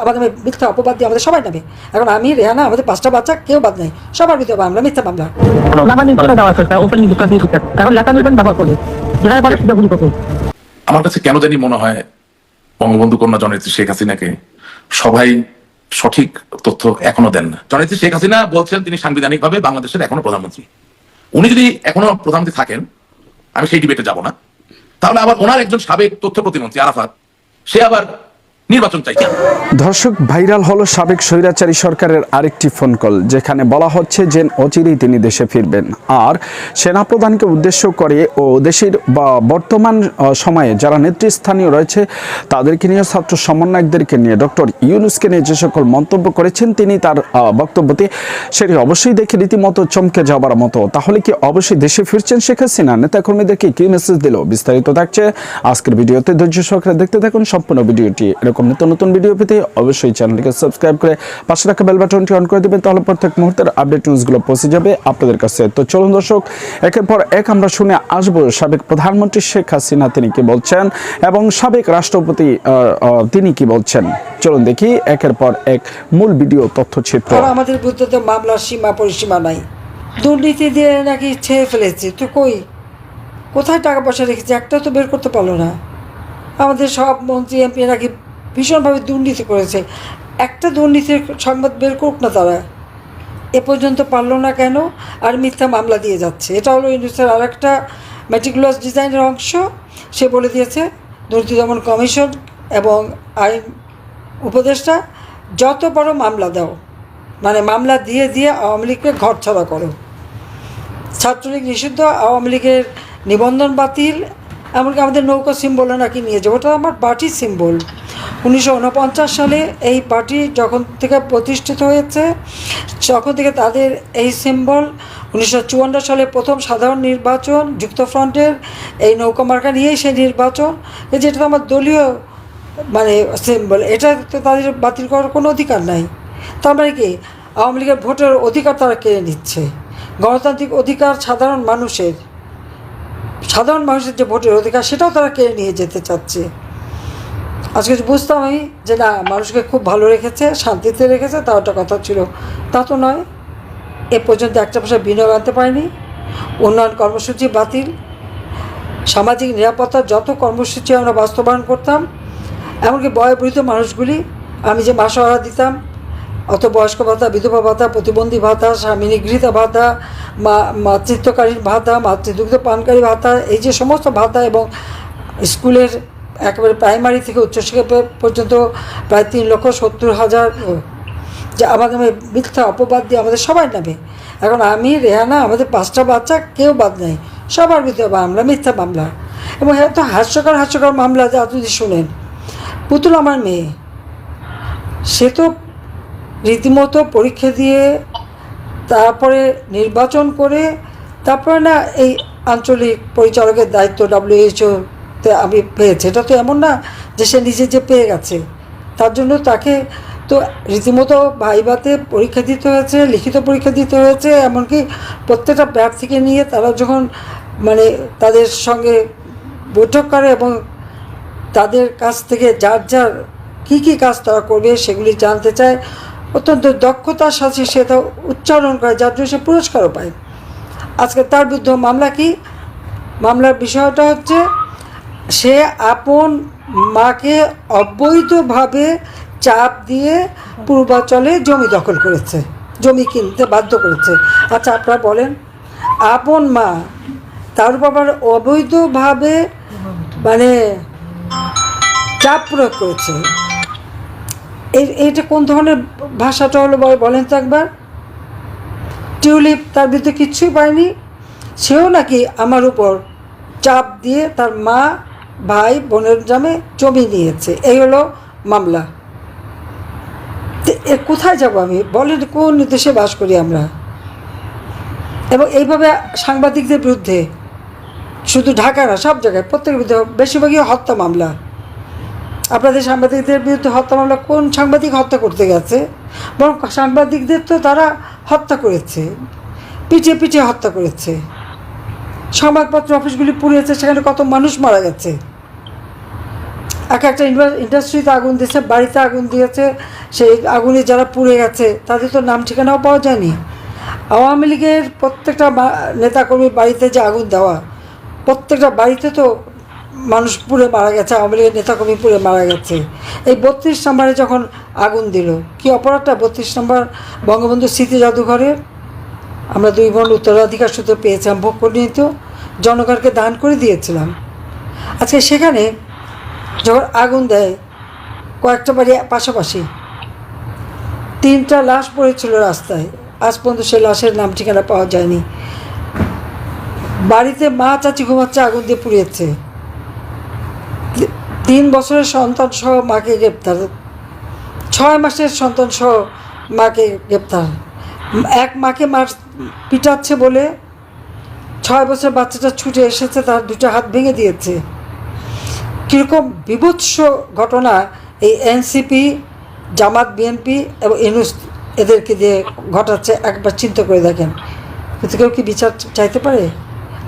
আমাদের মিথ্যা অপবাদ দিয়ে আমাদের সবাই নেবে এখন আমি রেহানা আমাদের পাঁচটা বাচ্চা কেউ বাদ নেই। সবার ভিতরে মামলা মিথ্যা মামলা। আমার কাছে কেন জানি মনে হয় বঙ্গবন্ধু কন্যা জননেত্রী শেখ হাসিনাকে সবাই সঠিক তথ্য এখনও দেন না। জননেত্রী শেখ হাসিনা বলছেন তিনি সাংবিধানিকভাবে বাংলাদেশের এখনও প্রধানমন্ত্রী। উনি যদি এখনও প্রধানমন্ত্রী থাকেন আমি সেই ডিবেটে যাব না। তাহলে আবার ওনার একজন সাবেক তথ্য প্রতিমন্ত্রী আরাফাত সে আবার নির্বাচন দর্শক, ভাইরাল হলো সাবেক স্বৈরাচারী সরকারের আরেকটি ফোন কল যেখানে বলা হচ্ছে যে অচিরেই তিনি দেশে ফিরবেন। আর সেনাপ্রধানকে উদ্দেশ্য করে ও দেশের বর্তমান সময়ে যারা নেতৃস্থানীয় রয়েছে, তাদেরকে নিয়ে, ছাত্র সমন্বয়কদেরকে নিয়ে ডক্টর ইউনুসকে নিয়ে যে সকল মন্তব্য করেছেন, তিনি তার বক্তব্যতে সেটি অবশ্যই দেখে রীতিমতো চমকে যাবার মতো। তাহলে কি অবশ্যই দেশে ফিরছেন শেখ হাসিনা? নেতাকর্মীদেরকে কি মেসেজ দিল? বিস্তারিত থাকছে আজকের ভিডিওতে। ধৈর্য সহকারে দেখতে থাকুন, সম্পূর্ণ ভিডিওটি এরকম নিত্য নতুন ভিডিও পেতে অবশ্যই চ্যানেলটিকে সাবস্ক্রাইব করে পাশে রাখা বেল বাটনটি অন করে দেবেন, তাহলে প্রত্যেক মুহূর্তের আপডেট নিউজগুলো পৌঁছে যাবে আপনাদের কাছে। তো চলুন দর্শক, একের পর এক আমরা শুনে আসব সাবেক প্রধানমন্ত্রী শেখ হাসিনা তিনি কি বলছেন এবং সাবেক রাষ্ট্রপতি তিনি কি বলছেন? চলুন দেখি একের পর এক মূল ভিডিও তথ্যচিত্র। আমাদের বিরুদ্ধে মামলার সীমা পরিসীমা নাই। দুর্নীতি দিয়ে নাকি ছেড়ে ফেলেছে, তো কই? কোথায় টাকা পয়সা রেখেছে? একটা তো বের করতে পারল না। আমাদের সব মন্ত্রী এমপি নাকি ভীষণভাবে দুর্নীতি করেছে। একটা দুর্নীতির সংবাদ বের করুক না তারা। এ পর্যন্ত পারল না কেন? আর মিথ্যা মামলা দিয়ে যাচ্ছে। এটা হলো ইন্ডাস্ট্রির আর একটা মেটিকুলাস ডিজাইনের অংশ। সে বলে দিয়েছে, দুর্নীতি দমন কমিশন এবং আইন উপদেষ্টা, যত বড় মামলা দাও মানে মামলা দিয়ে দিয়ে আওয়ামী লীগকে ঘর ছাড়া করো। ছাত্রলীগ নিষিদ্ধ, আওয়ামী লীগের নিবন্ধন বাতিল, এমনকি আমাদের নৌকা সিম্বলও নাকি নিয়ে যাব। ওটা আমার পার্টির সিম্বল উনিশশো উনপঞ্চাশ সালে এই পার্টি যখন থেকে প্রতিষ্ঠিত হয়েছে, তখন থেকে তাদের এই সিম্বল উনিশশো চুয়ান্ন সালে প্রথম সাধারণ নির্বাচন, যুক্তফ্রন্টের এই নৌকা মার্কা নিয়েই সেই নির্বাচন। এই যেটা তো আমার দলীয় মানে সিম্বল এটা তো তাদের বাতিল করার কোনো অধিকার নাই। তার মানে কি? আওয়ামী লীগের ভোটের অধিকার তারা কেড়ে নিচ্ছে। গণতান্ত্রিক অধিকার সাধারণ মানুষের সাধারণ মানুষের যে ভোটের অধিকার, সেটাও তারা কেড়ে নিয়ে যেতে চাচ্ছে। আজকে বুঝতাম আমি যে না, মানুষকে খুব ভালো রেখেছে, শান্তিতে রেখেছে, তাও একটা কথা ছিল। তা তো নয়। এ পর্যন্ত একটা পয়সা বিনিয়োগ আনতে পারেনি। উন্নয়ন কর্মসূচি বাতিল। সামাজিক নিরাপত্তার যত কর্মসূচি আমরা বাস্তবায়ন করতাম, এমনকি বয়োবৃদ্ধ মানুষগুলি, আমি যে মাসহারা দিতাম, অত বয়স্ক ভাতা, বিধবা ভাতা, প্রতিবন্ধী ভাতা, স্বামী নিগৃহীতা ভাতা মাতৃত্বকালীন ভাতা, মাতৃদুগ্ধ পানকারী ভাতা, এই যে সমস্ত ভাতা এবং স্কুলের একেবারে প্রাইমারি থেকে উচ্চশিক্ষা পর্যন্ত প্রায় তিন লক্ষ সত্তর হাজার যে আমাদের মিথ্যা অপবাদ দিয়ে আমাদের সবাই নেবে এখন আমি, রেহানা, আমাদের পাঁচটা বাচ্চা, কেউ বাদ নেই। সবার ভিতরে মামলা মিথ্যা মামলা। এবং এত হাস্যকর হাস্যকর মামলা যা যদি শুনেন। পুতুল আমার মেয়ে। সে তো রীতিমতো পরীক্ষা দিয়ে, তারপরে নির্বাচন করে, তারপরে না এই আঞ্চলিক পরিচালকের দায়িত্ব ডাব্লিউএইচওতে আমি পেয়েছি। এটা তো এমন না যে সে নিজে যে পেয়ে গেছে। তার জন্য তাকে তো রীতিমতো ভাইভাতে পরীক্ষা দিতে হয়েছে, লিখিত পরীক্ষা দিতে হয়েছে, এমনকি প্রত্যেকটা প্রার্থীকে নিয়ে তারা যখন মানে তাদের সঙ্গে বৈঠক করে এবং তাদের কাছ থেকে যার যার কী কী কাজ তারা করবে সেগুলি জানতে চায়, অত্যন্ত দক্ষতার সাথে সে তা উচ্চারণ করে, যার জন্য সে পুরস্কারও পায়। আজকে তার বিরুদ্ধে মামলা কি? মামলার বিষয়টা হচ্ছে সে আপন মাকে অবৈধভাবে চাপ দিয়ে পূর্বাচলে জমি দখল করেছে, জমি কিনতে বাধ্য করেছে। আচ্ছা আপনারা বলেন, আপন মা তার বাবার অবৈধভাবে মানে চাপ প্রয়োগ করেছে। এই এইটা কোন ধরনের ভাষাটা হলো বলেন তো একবার। টিউলিপ তার বিরুদ্ধে কিচ্ছুই পায়নি, সেও নাকি আমার উপর চাপ দিয়ে তার মা ভাই বোনের জামে জমি নিয়েছে। এই হলো মামলা। এ কোথায় যাব আমি? বলেন কোন দেশে বাস করি আমরা? এবং এইভাবে সাংবাদিকদের বিরুদ্ধে শুধু ঢাকা না, সব জায়গায় প্রত্যেকের বিরুদ্ধে বেশিরভাগই হত্যা মামলা। আপনাদের সাংবাদিকদের বিরুদ্ধে হত্যা মামলা কোন সাংবাদিক হত্যা করতে গেছে? বরং সাংবাদিকদের তো তারা হত্যা করেছে পিছিয়ে পিছিয়ে হত্যা করেছে। সংবাদপত্র অফিসগুলি পুড়িয়েছে, সেখানে কত মানুষ মারা গেছে। এক একটা ইন্ডাস্ট্রিতে আগুন দিয়েছে, বাড়িতে আগুন দিয়েছে, সেই আগুনে যারা পুড়ে গেছে, তাদের তো নাম ঠিকানাও পাওয়া যায়নি। আওয়ামী লীগের প্রত্যেকটা নেতাকর্মীর বাড়িতে যে আগুন দেওয়া, প্রত্যেকটা বাড়িতে তো মানুষ পুড়ে মারা গেছে, আওয়ামী লীগের নেতাকর্মী পুড়ে মারা গেছে। এই বত্রিশ নম্বরে যখন আগুন দিল, কি অপরাধটা? বত্রিশ নম্বর বঙ্গবন্ধু স্মৃতি জাদুঘরে আমরা দুই বোন উত্তরাধিকার সূত্রে পেয়েছিলাম ভোগ করে নিত জনগণকে দান করে দিয়েছিলাম। আজকে সেখানে যখন আগুন দেয়, কয়েকটা বাড়ি পাশাপাশি তিনটা লাশ পড়েছিল রাস্তায়। আজ পর্যন্ত সে লাশের নাম ঠিকানা পাওয়া যায়নি। বাড়িতে মা চাচি ঘুমাচ্ছে, আগুন দিয়ে পুড়িয়েছে। তিন বছরের সন্তান সহ মাকে গ্রেপ্তার। ছয় মাসের সন্তান সহ মাকে গ্রেপ্তার। এক মাকে মার পিটাচ্ছে বলে ছয় বছর বাচ্চাটা ছুটে এসেছে, তার দুটো হাত ভেঙে দিয়েছে। কীরকম বিভৎস ঘটনা এই এনসিপি জামাত বিএনপি এবং ইনুস এদেরকে দিয়ে ঘটাচ্ছে, একবার চিন্তা করে দেখেন। কিন্তু কেউ কি বিচার চাইতে পারে?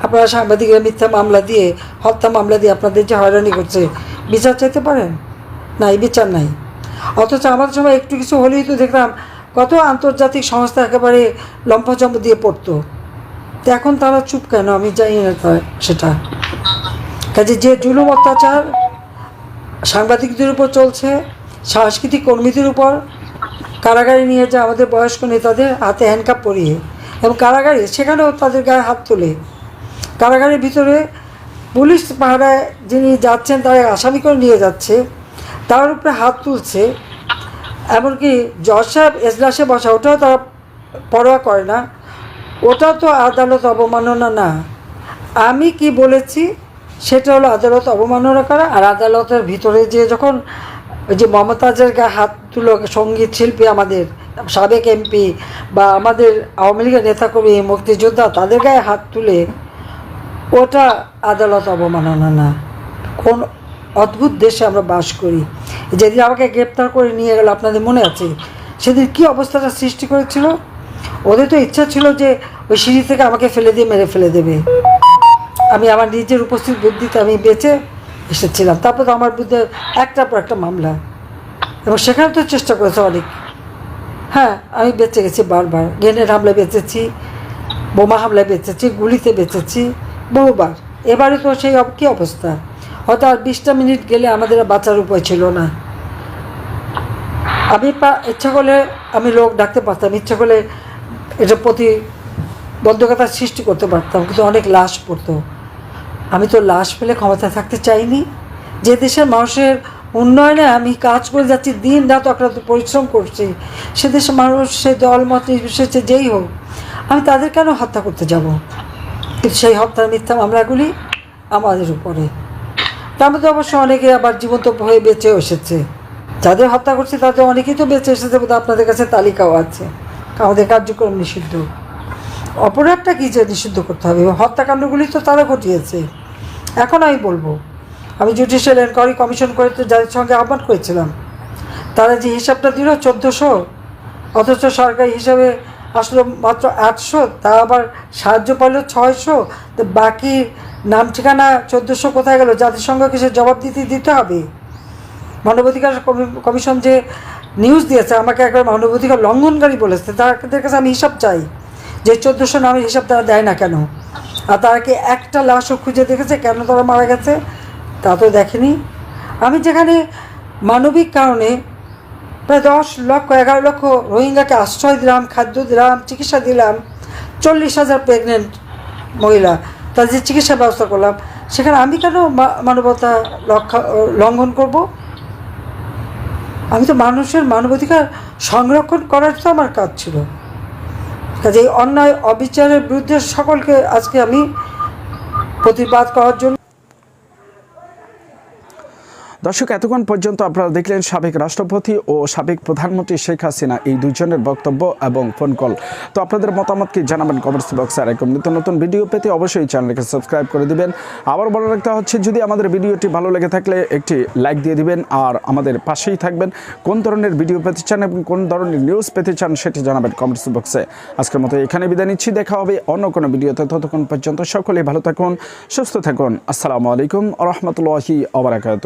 আপনারা সাংবাদিকরা মিথ্যা মামলা দিয়ে, হত্যা মামলা দিয়ে আপনাদের যে হয়রানি করছে, বিচার চাইতে পারেন? নাই, বিচার নাই। অথচ আমার সময় একটু কিছু হলেই তো দেখলাম কত আন্তর্জাতিক সংস্থা একেবারে লম্ফাচম্প দিয়ে পড়তো। তো এখন তারা চুপ কেন? আমি জানি না সেটা। কাজে যে জুলুম অত্যাচার সাংবাদিকদের উপর চলছে, সাংস্কৃতিক কর্মীদের উপর, কারাগারে নিয়ে যায় আমাদের বয়স্ক নেতাদের হাতে হ্যান্ডকাপ পরিয়ে এবং কারাগারে সেখানেও তাদের গায়ে হাত তোলে। কারাগারের ভিতরে পুলিশ পাহারায় যিনি যাচ্ছেন, তারা আসামি করে নিয়ে যাচ্ছে, তার উপরে হাত তুলছে। এমনকি জজ সাহেব এজলাসে বসা, ওটাও তারা পরোয়া করে না। ওটা তো আদালত অবমাননা না। আমি কি বলেছি, সেটা হলো আদালত অবমাননা করা আর আদালতের ভিতরে যে যখন ওই যে মমতাজের গায়ে হাত তুলো সংগীত শিল্পী আমাদের, সাবেক এমপি বা আমাদের আওয়ামী লীগের নেতাকর্মী মুক্তিযোদ্ধা, তাদের গায়ে হাত তুলে, ওটা আদালত অবমাননা না। কোন অদ্ভুত দেশে আমরা বাস করি। যেদিন আমাকে গ্রেপ্তার করে নিয়ে গেল আপনাদের মনে আছে, সেদিন কি অবস্থাটা সৃষ্টি করেছিল? ওদের তো ইচ্ছা ছিল যে ওই সিঁড়ি থেকে আমাকে ফেলে দিয়ে মেরে ফেলে দেবে। আমি আমার নিজের উপস্থিত বুদ্ধিতে আমি বেঁচে এসেছিলাম। তারপর তো আমার বিরুদ্ধে একটার পর একটা মামলা। এবং সেখানে তো চেষ্টা করেছে অনেক। হ্যাঁ আমি বেঁচে গেছি বারবার। গ্রেনেড হামলায় বেঁচেছি, বোমা হামলায় বেঁচেছি, গুলিতে বেঁচেছি, বহুবার। এবারে তো সেই কী অবস্থা? হয়তো আর বিশটা মিনিট গেলে আমাদের বাঁচার উপায় ছিল না। আমি ইচ্ছা করলে আমি লোক ডাকতে পারতাম, ইচ্ছা করলে এটা প্রতি বদ্ধকতার সৃষ্টি করতে পারতাম, কিন্তু অনেক লাশ পড়তো। আমি তো লাশ পেলে ক্ষমতা থাকতে চাইনি। যে দেশের মানুষের উন্নয়নে আমি কাজ করে যাচ্ছি, দিন রাত অক্লান্ত পরিশ্রম করছি, সে দেশের মানুষ, সে দল, মত, নির্বিশেষে যেই হোক, আমি তাদের কেন হত্যা করতে যাব? কিন্তু সেই হত্যার মিথ্যা মামলাগুলি আমাদের উপরে। তার মধ্যে অবশ্য অনেকে আবার জীবন্ত হয়ে বেঁচেও এসেছে। যাদের হত্যা করছে তাদের অনেকেই তো বেঁচে এসেছে বোধহয় আপনাদের কাছে তালিকাও আছে। আমাদের কার্যক্রম নিষিদ্ধ। অপরাধটা কী যে নিষিদ্ধ করতে হবে? হত্যাকাণ্ডগুলি তো তারা ঘটিয়েছে। এখন আমি বলব, আমি জুডিশিয়াল এনকোয়ারি কমিশন করে তো যাদের সঙ্গে আহ্বান করেছিলাম, তারা যে হিসাবটা দিল চোদ্দোশো, অথচ সরকারি হিসাবে আসলো মাত্র আটশো, তা আবার সাহায্য পাইলো ছয়শো, তো বাকি নাম ঠিকানা চোদ্দোশো কোথায় গেল? সঙ্গে কিছু জবাব দিতে দিতে হবে? মানবাধিকার কমি- কমিশন যে নিউজ দিয়েছে, আমাকে একবার মানবাধিকার লঙ্ঘনকারী বলেছে, তাদের কাছে আমি হিসাব চাই। যে চোদ্দোশো নামের হিসাব তারা দেয় না কেন? আর তারা কি একটা লাশও খুঁজে দেখেছে? কেন তারা মারা গেছে? তা তো দেখেনি। আমি যেখানে মানবিক কারণে প্রায় দশ লক্ষ, এগারো লক্ষ রোহিঙ্গাকে আশ্রয় দিলাম, খাদ্য দিলাম, চিকিৎসা দিলাম, চল্লিশ হাজার প্রেগনেন্ট মহিলা, তাদের চিকিৎসা ব্যবস্থা করলাম, সেখানে আমি কেন মানবতা লঙ্ঘন করব? আমি তো মানুষের মানবাধিকার সংরক্ষণ করার তো আমার কাজ ছিল। কাজে এই অন্যায়, অবিচারের বিরুদ্ধে সকলকে আজকে আমি প্রতিবাদ করার জন্য দর্শক, এতক্ষণ পর্যন্ত আপনারা দেখলেন সাবেক রাষ্ট্রপতি ও সাবেক প্রধানমন্ত্রী শেখ হাসিনা। এই দুইজনের বক্তব্য এবং ফোন কল। তো আপনাদের মতামতকে জানাবেন কমেন্টস বক্সে আর এরকম নিত্য নতুন ভিডিও পেতে অবশ্যই চ্যানেলকে সাবস্ক্রাইব করে দিবেন। আবার বলে রাখতে হচ্ছে, যদি আমাদের ভিডিওটি ভালো লেগে থাকলে একটি লাইক দিয়ে দিবেন আর আমাদের পাশেই থাকবেন। কোন ধরনের ভিডিও পেতে চান এবং কোন ধরনের নিউজ পেতে চান সেটি জানাবেন কমেন্টস বক্সে আজকের মতো এখানে বিদায় নিচ্ছি, দেখা হবে অন্য কোনো ভিডিওতে। ততক্ষণ পর্যন্ত সকলেই ভালো থাকুন, সুস্থ থাকুন। আসসালামু আলাইকুম রহমতুল্লাহি আবরাকাত